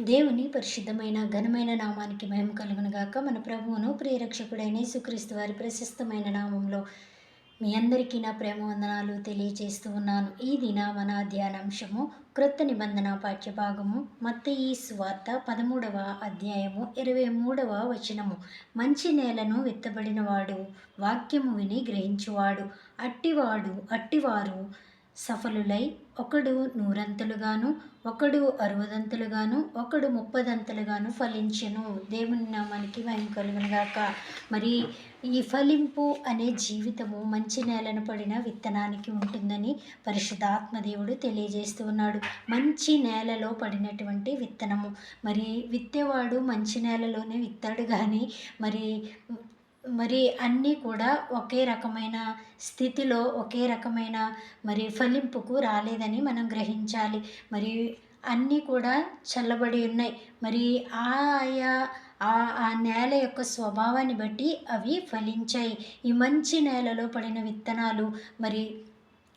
దేవుని పరిశుద్ధమైన ఘనమైన నామానికి మహిమ కలుగునుగాక. మన ప్రభువును ప్రియరక్షకుడైన యేసుక్రీస్తు వారి ప్రశస్తమైన నామంలో మీ అందరికీ నా ప్రేమ వందనాలు తెలియజేస్తూ ఉన్నాను. ఈ దిన మన ధ్యానాంశము క్రొత్త నిబంధన పాఠ్యభాగము మత్త ఈ స్వార్త పదమూడవ అధ్యాయము ఇరవై మూడవ వచనము. మంచి నేలను విత్తబడినవాడు వాక్యము విని గ్రహించువాడు. అట్టివాడు అట్టివారు సఫలులై ఒకడు నూరంతలుగాను ఒకడు అరవదంతలుగాను ఒకడు ముప్పదంతలుగాను ఫలించెను. దేవుని నామానికి మహిమ కలుగునుగాక మరి ఈ ఫలింపు అనే జీవితము మంచి నేలను పడిన విత్తనానికి ఉంటుందని పరిశుద్ధాత్మ దేవుడు తెలియజేస్తూ ఉన్నాడు. మంచి నేలలో పడినటువంటి విత్తనము. మరి విత్తేవాడు మంచి నేలలోనే విత్తాడు కానీ మరి మరి అన్నీ కూడా ఒకే రకమైన స్థితిలో ఒకే రకమైన మరి ఫలింపుకు రాలేదని మనం గ్రహించాలి. మరి అన్నీ కూడా చల్లబడి ఉన్నాయి. మరి ఆయా ఆ నేల యొక్క స్వభావాన్ని బట్టి అవి ఫలించాయి. ఈ మంచి నేలలో పడిన విత్తనాలు మరి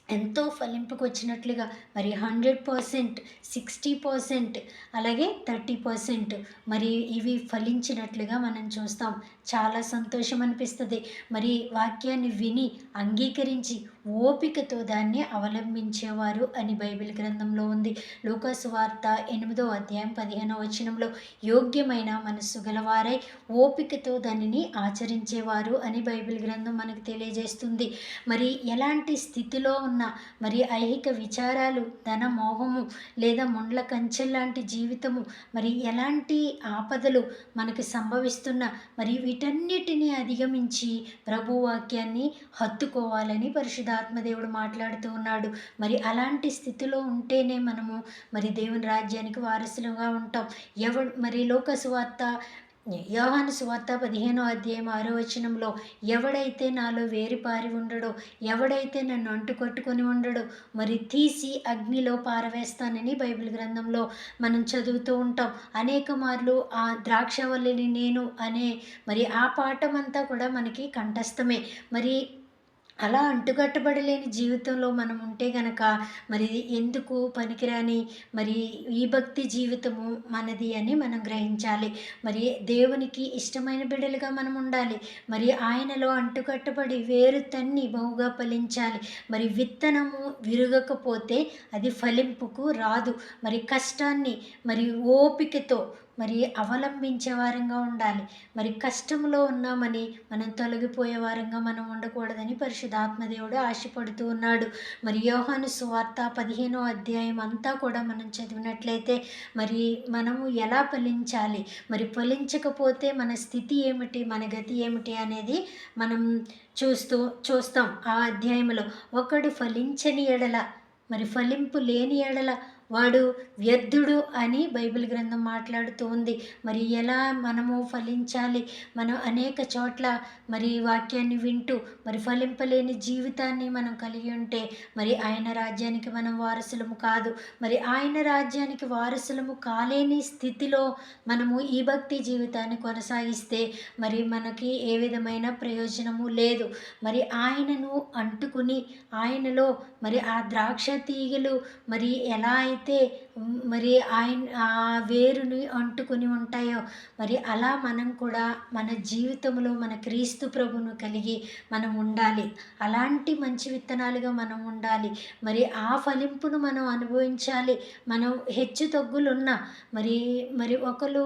ఎంతో ఫలింపుకు వచ్చినట్లుగా మరి హండ్రెడ్ పర్సెంట్ సిక్స్టీ పర్సెంట్ అలాగే థర్టీ పర్సెంట్ మరి ఇవి ఫలించినట్లుగా మనం చూస్తాం. చాలా సంతోషం అనిపిస్తుంది మరి వాక్యాన్ని విని అంగీకరించి ఓపికతో దాన్ని అవలంబించేవారు అని బైబిల్ గ్రంథంలో ఉంది. లూకాసు వార్త ఎనిమిదో అధ్యాయం పదిహేనవ వచనంలో యోగ్యమైన మనస్సు గలవారై ఓపికతో దానిని ఆచరించేవారు అని బైబిల్ గ్రంథం మనకు తెలియజేస్తుంది. మరి ఎలాంటి స్థితిలో ఉన్న మరి ఐహిక విచారాలు ధన మోహము లేదా ముండ్ల కంచెల్లాంటి జీవితము మరి ఎలాంటి ఆపదలు మనకు సంభవిస్తున్న మరి వీటన్నిటిని అధిగమించి ప్రభు వాక్యాన్ని హత్తుకోవాలని ఆత్మదేవుడు మాట్లాడుతూ ఉన్నాడు. మరి అలాంటి స్థితిలో ఉంటేనే మనము మరి దేవుని రాజ్యానికి వారసులుగా ఉంటాం. ఎవడు మరి లోక సువార్త యోహాను సువార్త పదిహేనో అధ్యాయం ఆరో వచనంలో ఎవడైతే నాలో వేరిపారి ఉండడో ఎవడైతే నన్ను అంటుకొట్టుకొని ఉండడో మరి తీసి అగ్నిలో పారవేస్తానని బైబిల్ గ్రంథంలో మనం చదువుతూ ఉంటాం. అనేక మార్లు ఆ ద్రాక్షవల్లిని నేను అనే మరి ఆ పాఠం అంతా కూడా మనకి కంఠస్థమే. మరి అలా అంటుకట్టబడలేని జీవితంలో మనం ఉంటే గనక మరి ఎందుకు పనికిరాని మరి ఈ భక్తి జీవితము మనది అని మనం గ్రహించాలి. మరి దేవునికి ఇష్టమైన బిడ్డలుగా మనం ఉండాలి. మరి ఆయనలో అంటుకట్టబడి వేరు తన్ని బహుగా ఫలించాలి. మరి విత్తనము విరగకపోతే అది ఫలింపుకు రాదు. మరి కష్టాన్ని మరి ఓపికతో మరి అవలంబించే వారంగా ఉండాలి. మరి కష్టంలో ఉన్నామని మనం తొలగిపోయే వారంగా మనం ఉండకూడదని పరిశుద్ధాత్మదేవుడు ఆశపడుతూ ఉన్నాడు. మరి యోహాను సువార్త పదిహేనో అధ్యాయం అంతా కూడా మనం చదివినట్లయితే మరి మనము ఎలా ఫలించాలి? మరి ఫలించకపోతే మన స్థితి ఏమిటి? మన గతి ఏమిటి? అనేది మనం చూస్తూ చూస్తాం ఆ అధ్యాయంలో ఒకడు ఫలించని ఎడల మరి ఫలింపు లేని ఎడల వాడు వ్యర్థుడు అని బైబిల్ గ్రంథం మాట్లాడుతూ ఉంది. మరి ఎలా మనము ఫలించాలి? మనం అనేక చోట్ల మరి వాక్యాన్ని వింటూ మరి ఫలింపలేని జీవితాన్ని మనం కలిగి ఉంటే మరి ఆయన రాజ్యానికి మనం వారసులము కాదు. మరి ఆయన రాజ్యానికి వారసులము కాలేని స్థితిలో మనము ఈ భక్తి జీవితాన్ని కొనసాగిస్తే మరి మనకి ఏ విధమైన ప్రయోజనము లేదు. మరి ఆయనను అంటుకుని ఆయనలో మరి ఆ ద్రాక్ష తీగలు మరి ఎలా అయితే మరి ఆయన ఆ వేరుని అంటుకొని ఉంటాయో? మరి అలా మనం కూడా మన జీవితంలో మన క్రీస్తు ప్రభును కలిగి మనం ఉండాలి. అలాంటి మంచి విత్తనాలుగా మనం ఉండాలి. మరి ఆ ఫలింపును మనం అనుభవించాలి. మనం హెచ్చు తగ్గులున్న మరి మరి ఒకరు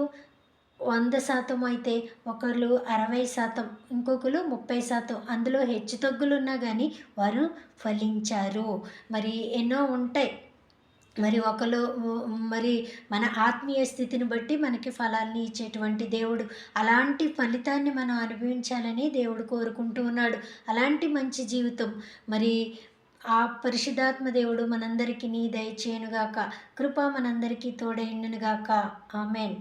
వంద శాతం అయితే ఒకళ్ళు అరవై శాతం ఇంకొకరు ముప్పై శాతం అందులో హెచ్చు తగ్గులున్నా కానీ వారు ఫలించారు. మరి ఎన్నో ఉంటాయి. మరి ఒకరు మరి మన ఆత్మీయ స్థితిని బట్టి మనకి ఫలాన్ని ఇచ్చేటువంటి దేవుడు. అలాంటి ఫలితాన్ని మనం అనుభవించాలని దేవుడు కోరుకుంటూ ఉన్నాడు. అలాంటి మంచి జీవితం. మరి ఆ పరిశుధాత్మ దేవుడు మనందరికీ నీ దయచేయనుగాక కృప మనందరికీ తోడైండునుగాక. ఆమెన్.